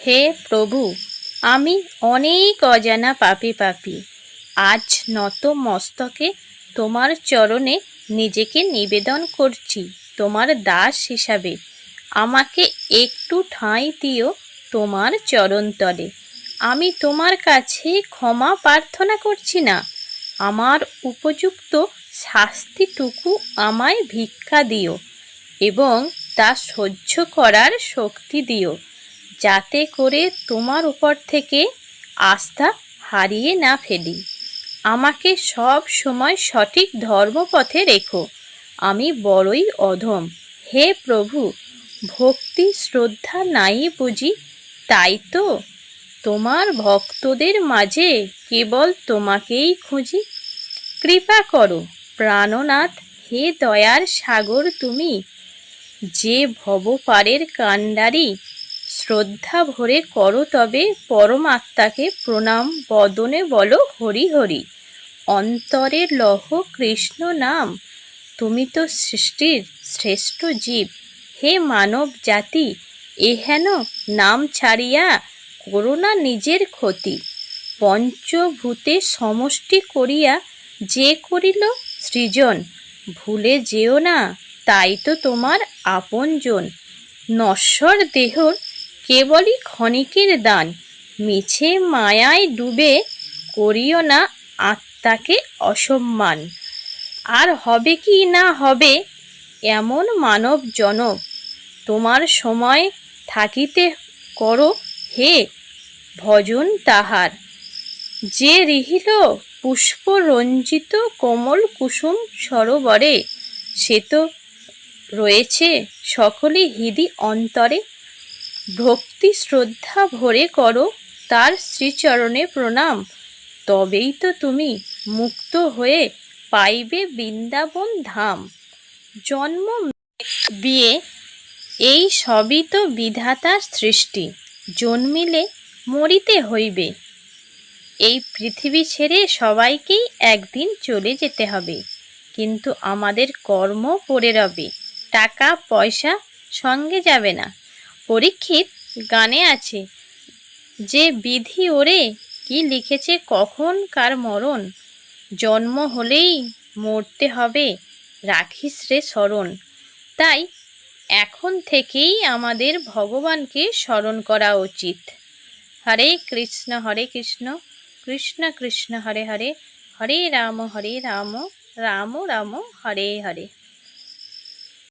হে প্রভু, আমি অনেক অজানা পাপি পাপি। আজ নত মস্তকে তোমার চরণে নিজেকে নিবেদন করছি, তোমার দাস হিসাবে। আমাকে একটু ঠাঁই দিও তোমার চরণতলে। আমি তোমার কাছে ক্ষমা প্রার্থনা করছি না। আমার উপযুক্ত শাস্তিটুকু আমায় ভিক্ষা দিও এবং তা সহ্য করার শক্তি দিও। যাতে করে তোমার উপর থেকে আস্থা হারিয়ে না ফেলি। আমাকে সব সময় সঠিক ধর্মপথে রেখো। আমি বড়ই অধম। হে প্রভু, ভক্তি শ্রদ্ধা নাই বুঝি? তাই তো, তোমার ভক্তদের মাঝে কেবল তোমাকেই খুঁজি। কৃপা করো, প্রাণনাথ, হে দয়ার সাগর তুমি। যে ভবপারের কাণ্ডারি শ্রদ্ধা ভরে করো তবে পরমাত্মাকে প্রণাম, বদনে বলো হরি হরি। অন্তরের লহ কৃষ্ণ নাম, তুমি তো সৃষ্টির শ্রেষ্ঠ জীব। হে মানব জাতি এহেন নাম ছাড়িয়া করো না নিজের ক্ষতি। পঞ্চভূতে সমষ্টি করিয়া যে করিল সৃজন, ভুলে যেও না, তাই তো তোমার আপনজন। নশ্বর দেহর কেবলই ক্ষণিকের দান। মিছে মায়ায় ডুবে করিও না আত্মাকে অসম্মান। আর হবে কি না হবে, এমন মানব জনক তোমার সময় থাকিতে করো হে ভজন তাহার। যে রিহিল পুষ্প রঞ্জিত কোমল কুসুম সরোবরে, সে তো রয়েছে সকলে হৃদি অন্তরে। ভক্তি শ্রদ্ধা ভরে করো তার শ্রীচরণে প্রণাম। তবেই তো তুমি মুক্ত হয়ে পাইবে বৃন্দাবন ধাম। জন্ম বিয়ে এই সবই তো বিধাতার সৃষ্টি। জন্মিলে মরিতে হইবে। এই পৃথিবী ছেড়ে সবাইকেই একদিন চলে যেতে হবে। কিন্তু আমাদের কর্ম পড়ে রবে। টাকা পয়সা সঙ্গে যাবে না। পরীক্ষিত গানে আছে, যে বিধি ওরে কি লিখেছে কখন কার মরণ? জন্ম হলেই মরতে হবে, রাখিস রে স্মরণ। তাই এখন থেকেই আমাদের ভগবানকে স্মরণ করা উচিত। হরে কৃষ্ণ হরে কৃষ্ণ কৃষ্ণ কৃষ্ণ, হরে হরে হরে রাম হরে রাম রাম রাম, হরে হরে।